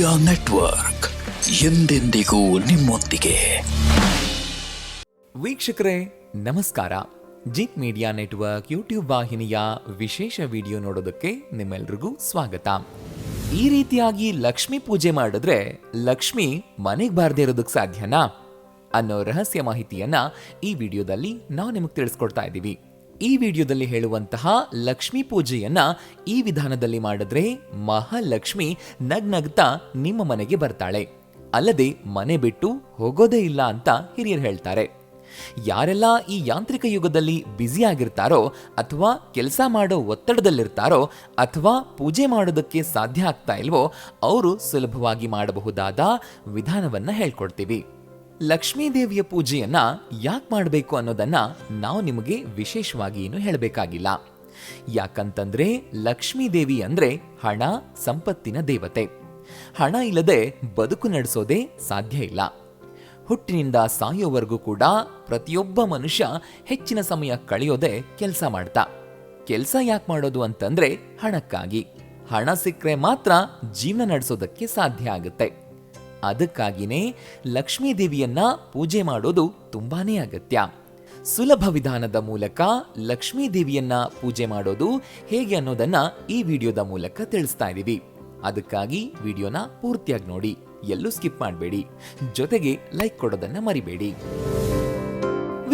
Media network ಎಂದೆಂದಿಗೂ ನಿಮ್ಮೊಂದಿಗೆ. ವೀಕ್ಷಕರೇ, ನಮಸ್ಕಾರ. ಜಿತ್ ಮೀಡಿಯಾ ನೆಟ್ವರ್ಕ್ ಯೂಟ್ಯೂಬ್ ವಾಹಿನಿಯ ವಿಶೇಷ ವಿಡಿಯೋ ನೋಡೋದಕ್ಕೆ ನಿಮ್ಮೆಲ್ರಿಗೂ ಸ್ವಾಗತ. ಈ ರೀತಿಯಾಗಿ ಲಕ್ಷ್ಮಿ ಪೂಜೆ ಮಾಡಿದ್ರೆ ಲಕ್ಷ್ಮಿ ಮನೆಗೆ ಬಾರದೇ ಇರೋದಕ್ಕೆ ಸಾಧ್ಯನಾ? ಅನ್ನೋ ರಹಸ್ಯ ಮಾಹಿತಿಯನ್ನ ಈ ವಿಡಿಯೋದಲ್ಲಿ ನಾವು ನಿಮಗೆ ತಿಳಿಸ್ಕೊಡ್ತಾ ಇದ್ದೀವಿ ಈ ವಿಡಿಯೋದಲ್ಲಿ ಹೇಳುವಂತಹ ಲಕ್ಷ್ಮಿ ಪೂಜೆಯನ್ನ ಈ ವಿಧಾನದಲ್ಲಿ ಮಾಡಿದ್ರೆ ಮಹಾಲಕ್ಷ್ಮಿ ನಗ್ನಗ್ತಾ ನಿಮ್ಮ ಮನೆಗೆ ಬರ್ತಾಳೆ. ಅಲ್ಲದೆ ಮನೆ ಬಿಟ್ಟು ಹೋಗೋದೇ ಇಲ್ಲ ಅಂತ ಹಿರಿಯರು ಹೇಳ್ತಾರೆ. ಯಾರೆಲ್ಲ ಈ ಯಾಂತ್ರಿಕ ಯುಗದಲ್ಲಿ ಬ್ಯುಸಿ ಆಗಿರ್ತಾರೋ ಅಥವಾ ಕೆಲಸ ಮಾಡೋ ಒತ್ತಡದಲ್ಲಿರ್ತಾರೋ ಅಥವಾ ಪೂಜೆ ಮಾಡೋದಕ್ಕೆ ಸಾಧ್ಯ ಆಗ್ತಾ ಇಲ್ವೋ, ಅವರು ಸುಲಭವಾಗಿ ಮಾಡಬಹುದಾದ ವಿಧಾನವನ್ನ ಹೇಳ್ಕೊಡ್ತೀವಿ. ಲಕ್ಷ್ಮೀ ದೇವಿಯ ಪೂಜೆಯನ್ನ ಯಾಕೆ ಮಾಡಬೇಕು ಅನ್ನೋದನ್ನ ನಾವು ನಿಮಗೆ ವಿಶೇಷವಾಗಿ ಏನು ಹೇಳಬೇಕಾಗಿಲ್ಲ. ಯಾಕಂತಂದ್ರೆ ಲಕ್ಷ್ಮೀದೇವಿ ಅಂದ್ರೆ ಹಣ, ಸಂಪತ್ತಿನ ದೇವತೆ. ಹಣ ಇಲ್ಲದೆ ಬದುಕು ನಡೆಸೋದೇ ಸಾಧ್ಯ ಇಲ್ಲ. ಹುಟ್ಟಿನಿಂದ ಸಾಯೋವರೆಗೂ ಕೂಡ ಪ್ರತಿಯೊಬ್ಬ ಮನುಷ್ಯ ಹೆಚ್ಚಿನ ಸಮಯ ಕಳೆಯೋದೇ ಕೆಲಸ ಮಾಡ್ತಾ. ಕೆಲಸ ಯಾಕೆ ಮಾಡೋದು ಅಂತಂದ್ರೆ ಹಣಕ್ಕಾಗಿ. ಹಣ ಸಿಕ್ಕರೆ ಮಾತ್ರ ಜೀವನ ನಡೆಸೋದಕ್ಕೆ ಸಾಧ್ಯ ಆಗುತ್ತೆ. ಅದಕ್ಕಾಗಿನೇ ಲಕ್ಷ್ಮೀ ದೇವಿಯನ್ನ ಪೂಜೆ ಮಾಡೋದು ತುಂಬಾನೇ ಅಗತ್ಯ. ಸುಲಭ ವಿಧಾನದ ಮೂಲಕ ಲಕ್ಷ್ಮೀ ದೇವಿಯನ್ನ ಪೂಜೆ ಮಾಡೋದು ಹೇಗೆ ಅನ್ನೋದನ್ನ ಈ ವಿಡಿಯೋದ ಮೂಲಕ ತಿಳಿಸ್ತಾ ಇದ್ದೀವಿ ಅದಕ್ಕಾಗಿ ವಿಡಿಯೋನ ಪೂರ್ತಿಯಾಗಿ ನೋಡಿ, ಎಲ್ಲೂ ಸ್ಕಿಪ್ ಮಾಡಬೇಡಿ. ಜೊತೆಗೆ ಲೈಕ್ ಕೊಡೋದನ್ನ ಮರಿಬೇಡಿ.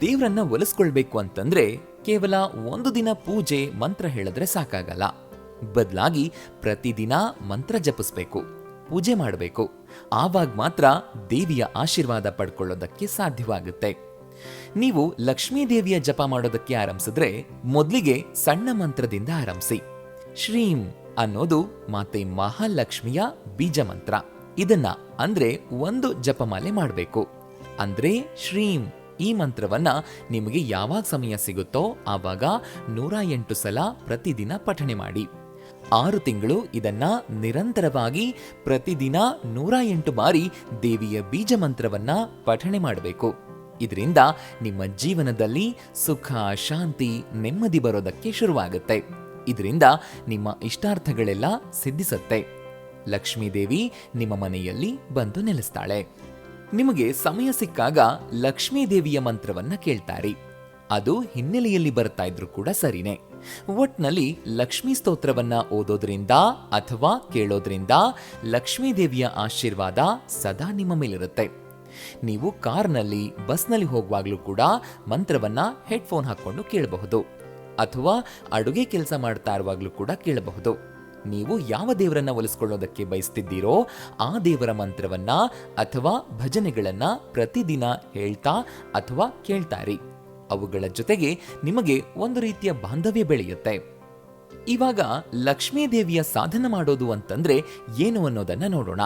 ದೇವರನ್ನ ಒಲಿಸ್ಕೊಳ್ಬೇಕು ಅಂತಂದ್ರೆ ಕೇವಲ ಒಂದು ದಿನ ಪೂಜೆ ಮಂತ್ರ ಹೇಳಿದ್ರೆ ಸಾಕಾಗಲ್ಲ. ಬದಲಾಗಿ ಪ್ರತಿದಿನ ಮಂತ್ರ ಜಪಿಸ್ಬೇಕು, ಪೂಜೆ ಮಾಡಬೇಕು. ಆವಾಗ ಮಾತ್ರ ದೇವಿಯ ಆಶೀರ್ವಾದ ಪಡ್ಕೊಳ್ಳೋದಕ್ಕೆ ಸಾಧ್ಯವಾಗುತ್ತೆ. ನೀವು ಲಕ್ಷ್ಮೀ ದೇವಿಯ ಜಪ ಮಾಡೋದಕ್ಕೆ ಆರಂಭಿಸಿದ್ರೆ ಮೊದಲಿಗೆ ಸಣ್ಣ ಮಂತ್ರದಿಂದ ಆರಂಭಿಸಿ. ಶ್ರೀಂ ಅನ್ನೋದು ಮಾತೆ ಮಹಾಲಕ್ಷ್ಮಿಯ ಬೀಜ ಮಂತ್ರ. ಇದನ್ನ ಅಂದ್ರೆ ಒಂದು ಜಪಮಾಲೆ ಮಾಡಬೇಕು. ಅಂದ್ರೆ ಶ್ರೀಂ ಈ ಮಂತ್ರವನ್ನ ನಿಮಗೆ ಯಾವಾಗ ಸಮಯ ಸಿಗುತ್ತೋ ಆವಾಗ ನೂರ ಎಂಟು ಸಲ ಪ್ರತಿದಿನ ಪಠಣೆ ಮಾಡಿ. ಆರು ತಿಂಗಳು ಇದನ್ನ ನಿರಂತರವಾಗಿ ಪ್ರತಿದಿನ ನೂರ ಎಂಟು ಬಾರಿ ದೇವಿಯ ಬೀಜ ಮಂತ್ರವನ್ನ ಪಠಣೆ ಮಾಡಬೇಕು. ಇದರಿಂದ ನಿಮ್ಮ ಜೀವನದಲ್ಲಿ ಸುಖ, ಶಾಂತಿ, ನೆಮ್ಮದಿ ಬರೋದಕ್ಕೆ ಶುರುವಾಗುತ್ತೆ. ಇದರಿಂದ ನಿಮ್ಮ ಇಷ್ಟಾರ್ಥಗಳೆಲ್ಲ ಸಿದ್ಧಿಸುತ್ತೆ. ಲಕ್ಷ್ಮೀದೇವಿ ನಿಮ್ಮ ಮನೆಯಲ್ಲಿ ಬಂದು ನೆಲೆಸ್ತಾಳೆ. ನಿಮಗೆ ಸಮಯ ಸಿಕ್ಕಾಗ ಲಕ್ಷ್ಮೀದೇವಿಯ ಮಂತ್ರವನ್ನ ಕೇಳ್ತಾರಿ. ಅದು ಹಿನ್ನೆಲೆಯಲ್ಲಿ ಬರ್ತಾ ಇದ್ರು ಕೂಡ ಸರಿನೇ. ಒಟ್ನಲ್ಲಿ ಲಕ್ಷ್ಮೀ ಸ್ತೋತ್ರವನ್ನ ಓದೋದ್ರಿಂದ ಅಥವಾ ಕೇಳೋದ್ರಿಂದ ಲಕ್ಷ್ಮೀದೇವಿಯ ಆಶೀರ್ವಾದ ಸದಾ ನಿಮ್ಮ ಮೇಲಿರುತ್ತೆ. ನೀವು ಕಾರ್ನಲ್ಲಿ, ಬಸ್ನಲ್ಲಿ ಹೋಗುವಾಗಲೂ ಕೂಡ ಮಂತ್ರವನ್ನ ಹೆಡ್ಫೋನ್ ಹಾಕೊಂಡು ಕೇಳಬಹುದು. ಅಥವಾ ಅಡುಗೆ ಕೆಲಸ ಮಾಡ್ತಾ ಇರುವಾಗಲೂ ಕೂಡ ಕೇಳಬಹುದು. ನೀವು ಯಾವ ದೇವರನ್ನ ಒಲಿಸ್ಕೊಳ್ಳೋದಕ್ಕೆ ಬಯಸ್ತಿದ್ದೀರೋ ಆ ದೇವರ ಮಂತ್ರವನ್ನ ಅಥವಾ ಭಜನೆಗಳನ್ನ ಪ್ರತಿದಿನ ಹೇಳ್ತಾ ಅಥವಾ ಕೇಳ್ತಾರೆ. ಅವುಗಳ ಜೊತೆಗೆ ನಿಮಗೆ ಒಂದು ರೀತಿಯ ಬಾಂಧವ್ಯ ಬೆಳೆಯುತ್ತೆ. ಇವಾಗ ಲಕ್ಷ್ಮೀ ದೇವಿಯ ಸಾಧನ ಮಾಡೋದು ಅಂತಂದ್ರೆ ಏನು ಅನ್ನೋದನ್ನ ನೋಡೋಣ.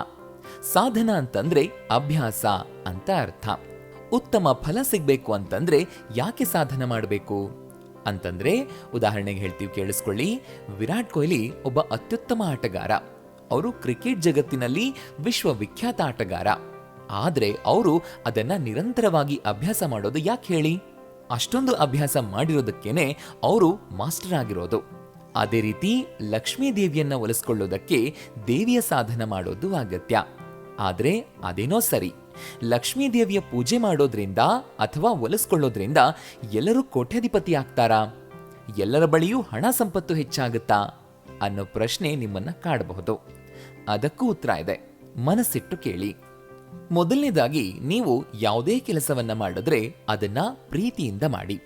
ಸಾಧನ ಅಂತಂದ್ರೆ ಅಭ್ಯಾಸ ಅಂತ ಅರ್ಥ. ಉತ್ತಮ ಫಲ ಸಿಗ್ಬೇಕು ಅಂತಂದ್ರೆ ಯಾಕೆ ಸಾಧನ ಮಾಡಬೇಕು? ಅಂತಂದ್ರೆ ಉದಾಹರಣೆಗೆ ಹೇಳ್ತೀವಿ, ಕೇಳಿಸ್ಕೊಳ್ಳಿ. ವಿರಾಟ್ ಕೊಹ್ಲಿ ಒಬ್ಬ ಅತ್ಯುತ್ತಮ ಆಟಗಾರ. ಅವರು ಕ್ರಿಕೆಟ್ ಜಗತ್ತಿನಲ್ಲಿ ವಿಶ್ವವಿಖ್ಯಾತ ಆಟಗಾರ. ಆದ್ರೆ ಅವರು ಅದನ್ನ ನಿರಂತರವಾಗಿ ಅಭ್ಯಾಸ ಮಾಡೋದು ಯಾಕೆ ಹೇಳಿ? ಅಷ್ಟೊಂದು ಅಭ್ಯಾಸ ಮಾಡಿರೋದಕ್ಕೇನೆ ಅವರು ಮಾಸ್ಟರ್ ಆಗಿರೋದು. ಅದೇ ರೀತಿ ಲಕ್ಷ್ಮೀ ದೇವಿಯನ್ನ ಒಲಿಸ್ಕೊಳ್ಳೋದಕ್ಕೆ ದೇವಿಯ ಸಾಧನ ಮಾಡೋದು ಅಗತ್ಯ. ಆದ್ರೆ ಅದೇನೋ ಸರಿ. ಲಕ್ಷ್ಮೀ ದೇವಿಯ ಪೂಜೆ ಮಾಡೋದ್ರಿಂದ ಅಥವಾ ಒಲಿಸ್ಕೊಳ್ಳೋದ್ರಿಂದ ಎಲ್ಲರೂ ಕೋಟ್ಯಾಧಿಪತಿ ಆಗ್ತಾರಾ? ಎಲ್ಲರ ಬಳಿಯೂ ಹಣ ಸಂಪತ್ತು ಹೆಚ್ಚಾಗುತ್ತಾ? ಅನ್ನೋ ಪ್ರಶ್ನೆ ನಿಮ್ಮನ್ನ ಕಾಡಬಹುದು. ಅದಕ್ಕೂ ಉತ್ತರ ಇದೆ. ಮನಸ್ಸಿಟ್ಟು ಕೇಳಿ. ಮೊದಲನೇದಾಗಿ, ನೀವು ಯಾವುದೇ ಕೆಲಸವನ್ನ ಮಾಡಿದ್ರೆ ಅದನ್ನ ಪ್ರೀತಿಯಿಂದ ಮಾಡಿ.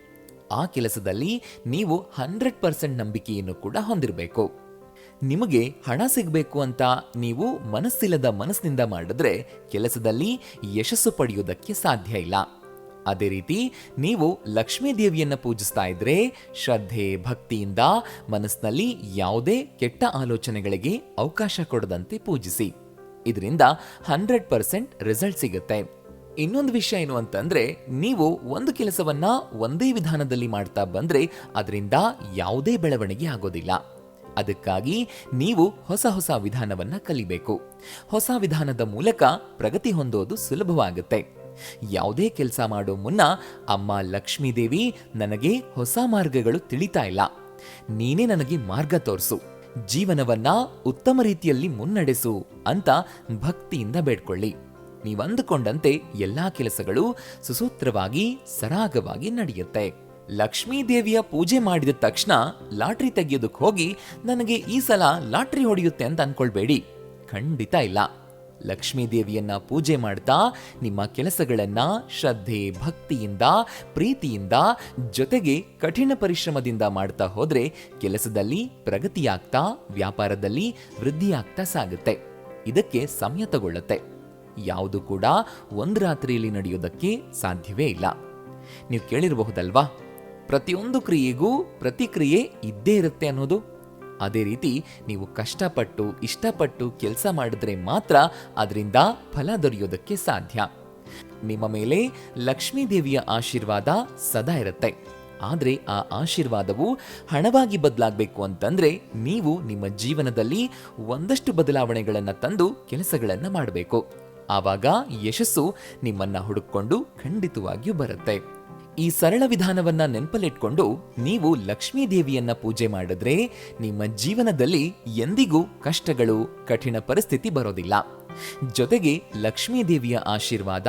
ಆ ಕೆಲಸದಲ್ಲಿ ನೀವು ಹಂಡ್ರೆಡ್ ಪರ್ಸೆಂಟ್ ನಂಬಿಕೆಯನ್ನು ಕೂಡ ಹೊಂದಿರಬೇಕು. ನಿಮಗೆ ಹಣ ಸಿಗಬೇಕು ಅಂತ ನೀವು ಮನಸ್ಸಿಲ್ಲದ ಮನಸ್ಸಿನಿಂದ ಮಾಡಿದ್ರೆ ಕೆಲಸದಲ್ಲಿ ಯಶಸ್ಸು ಪಡೆಯುವುದಕ್ಕೆ ಸಾಧ್ಯ ಇಲ್ಲ. ಅದೇ ರೀತಿ ನೀವು ಲಕ್ಷ್ಮೀ ದೇವಿಯನ್ನು ಪೂಜಿಸ್ತಾ ಇದ್ರೆ ಶ್ರದ್ಧೆ, ಭಕ್ತಿಯಿಂದ ಮನಸ್ಸಿನಲ್ಲಿ ಯಾವುದೇ ಕೆಟ್ಟ ಆಲೋಚನೆಗಳಿಗೆ ಅವಕಾಶ ಕೊಡದಂತೆ ಪೂಜಿಸಿ. ಇದರಿಂದ ಹಂಡ್ರೆಡ್ ಪರ್ಸೆಂಟ್ ರಿಸಲ್ಟ್ ಸಿಗುತ್ತೆ. ಇನ್ನೊಂದು ವಿಷಯ ಏನು ಅಂತಂದ್ರೆ ನೀವು ಒಂದು ಕೆಲಸವನ್ನ ಒಂದೇ ವಿಧಾನದಲ್ಲಿ ಮಾಡ್ತಾ ಬಂದ್ರೆ ಅದರಿಂದ ಯಾವುದೇ ಬೆಳವಣಿಗೆ ಆಗೋದಿಲ್ಲ. ಅದಕ್ಕಾಗಿ ನೀವು ಹೊಸ ಹೊಸ ವಿಧಾನವನ್ನು ಕಲಿಬೇಕು. ಹೊಸ ವಿಧಾನದ ಮೂಲಕ ಪ್ರಗತಿ ಹೊಂದೋದು ಸುಲಭವಾಗುತ್ತೆ. ಯಾವುದೇ ಕೆಲಸ ಮಾಡೋ ಮುನ್ನ ಅಮ್ಮ ಲಕ್ಷ್ಮೀದೇವಿ ನನಗೆ ಹೊಸ ಮಾರ್ಗಗಳು ತಿಳಿತಾ ಇಲ್ಲ. ನೀನೇ ನನಗೆ ಮಾರ್ಗ ತೋರಿಸು. ಜೀವನವನ್ನ ಉತ್ತಮ ರೀತಿಯಲ್ಲಿ ಮುನ್ನಡೆಸು ಅಂತ ಭಕ್ತಿಯಿಂದ ಬೇಡ್ಕೊಳ್ಳಿ. ನೀವಂದುಕೊಂಡಂತೆ ಎಲ್ಲಾ ಕೆಲಸಗಳು ಸುಸೂತ್ರವಾಗಿ ಸರಾಗವಾಗಿ ನಡೆಯುತ್ತೆ. ಲಕ್ಷ್ಮೀ ದೇವಿಯ ಪೂಜೆ ಮಾಡಿದ ತಕ್ಷಣ ಲಾಟ್ರಿ ತೆಗೆಯೋದಕ್ಕೆ ಹೋಗಿ ನನಗೆ ಈ ಸಲ ಲಾಟ್ರಿ ಹೊಡೆಯುತ್ತೆ ಅಂತ ಅನ್ಕೊಳ್ಬೇಡಿ. ಖಂಡಿತ ಇಲ್ಲ. ಲಕ್ಷ್ಮೀ ದೇವಿಯನ್ನ ಪೂಜೆ ಮಾಡ್ತಾ ನಿಮ್ಮ ಕೆಲಸಗಳನ್ನ ಶ್ರದ್ಧೆ, ಭಕ್ತಿಯಿಂದ, ಪ್ರೀತಿಯಿಂದ, ಜೊತೆಗೆ ಕಠಿಣ ಪರಿಶ್ರಮದಿಂದ ಮಾಡ್ತಾ ಹೋದ್ರೆ ಕೆಲಸದಲ್ಲಿ ಪ್ರಗತಿಯಾಗ್ತಾ, ವ್ಯಾಪಾರದಲ್ಲಿ ವೃದ್ಧಿಯಾಗ್ತಾ ಸಾಗುತ್ತೆ. ಇದಕ್ಕೆ ಸಮಯ ತಗೊಳ್ಳುತ್ತೆ. ಯಾವುದು ಕೂಡ ಒಂದು ರಾತ್ರಿಯಲ್ಲಿ ನಡೆಯೋದಕ್ಕೆ ಸಾಧ್ಯವೇ ಇಲ್ಲ. ನೀವು ಕೇಳಿರಬಹುದಲ್ವಾ? ಪ್ರತಿಯೊಂದು ಕ್ರಿಯೆಗೂ ಪ್ರತಿಕ್ರಿಯೆ ಇದ್ದೇ ಇರುತ್ತೆ ಅನ್ನೋದು. ಅದೇ ರೀತಿ ನೀವು ಕಷ್ಟಪಟ್ಟು, ಇಷ್ಟಪಟ್ಟು ಕೆಲಸ ಮಾಡಿದ್ರೆ ಮಾತ್ರ ಅದರಿಂದ ಫಲ ದೊರೆಯೋದಕ್ಕೆ ಸಾಧ್ಯ. ನಿಮ್ಮ ಮೇಲೆ ಲಕ್ಷ್ಮೀ ದೇವಿಯ ಆಶೀರ್ವಾದ ಸದಾ ಇರುತ್ತೆ. ಆದರೆ ಆ ಆಶೀರ್ವಾದವು ಹಣವಾಗಿ ಬದಲಾಗಬೇಕು ಅಂತಂದರೆ ನೀವು ನಿಮ್ಮ ಜೀವನದಲ್ಲಿ ಒಂದಷ್ಟು ಬದಲಾವಣೆಗಳನ್ನು ತಂದು ಕೆಲಸಗಳನ್ನು ಮಾಡಬೇಕು. ಆವಾಗ ಯಶಸ್ಸು ನಿಮ್ಮನ್ನು ಹುಡುಕೊಂಡು ಖಂಡಿತವಾಗಿಯೂ ಬರುತ್ತೆ. ಈ ಸರಳ ವಿಧಾನವನ್ನ ನೆನಪಲ್ಲಿಟ್ಕೊಂಡು ನೀವು ಲಕ್ಷ್ಮೀ ದೇವಿಯನ್ನ ಪೂಜೆ ಮಾಡಿದ್ರೆ ನಿಮ್ಮ ಜೀವನದಲ್ಲಿ ಎಂದಿಗೂ ಕಷ್ಟಗಳು, ಕಠಿಣ ಪರಿಸ್ಥಿತಿ ಬರೋದಿಲ್ಲ. ಜೊತೆಗೆ ಲಕ್ಷ್ಮೀ ದೇವಿಯ ಆಶೀರ್ವಾದ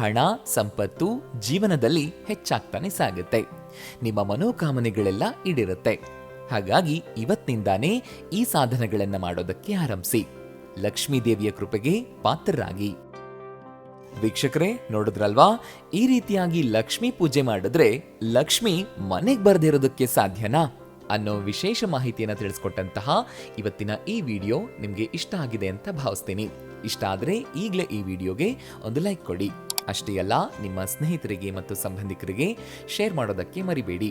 ಹಣ, ಸಂಪತ್ತು ಜೀವನದಲ್ಲಿ ಹೆಚ್ಚಾಗ್ತಾನೆ ಸಾಗುತ್ತೆ. ನಿಮ್ಮ ಮನೋಕಾಮನೆಗಳೆಲ್ಲ ಈಡಿರುತ್ತೆ. ಹಾಗಾಗಿ ಇವತ್ತಿನಿಂದಾನೇ ಈ ಸಾಧನಗಳನ್ನು ಮಾಡೋದಕ್ಕೆ ಆರಂಭಿಸಿ. ಲಕ್ಷ್ಮೀ ದೇವಿಯ ಕೃಪೆಗೆ ಪಾತ್ರರಾಗಿ. ವೀಕ್ಷಕರೇ, ನೋಡಿದ್ರಲ್ವಾ? ಈ ರೀತಿಯಾಗಿ ಲಕ್ಷ್ಮಿ ಪೂಜೆ ಮಾಡಿದ್ರೆ ಲಕ್ಷ್ಮಿ ಮನೆಗೆ ಬರ್ದಿರೋದಕ್ಕೆ ಸಾಧ್ಯನಾ? ಅನ್ನೋ ವಿಶೇಷ ಮಾಹಿತಿಯನ್ನು ತಿಳಿಸ್ಕೊಟ್ಟಂತಹ ಇವತ್ತಿನ ಈ ವಿಡಿಯೋ ನಿಮಗೆ ಇಷ್ಟ ಆಗಿದೆ ಅಂತ ಭಾವಿಸ್ತೀನಿ. ಇಷ್ಟ ಆದರೆ ಈಗಲೇ ಈ ವಿಡಿಯೋಗೆ ಒಂದು ಲೈಕ್ ಕೊಡಿ. ಅಷ್ಟೇ ಅಲ್ಲ, ನಿಮ್ಮ ಸ್ನೇಹಿತರಿಗೆ ಮತ್ತು ಸಂಬಂಧಿಕರಿಗೆ ಶೇರ್ ಮಾಡೋದಕ್ಕೆ ಮರಿಬೇಡಿ.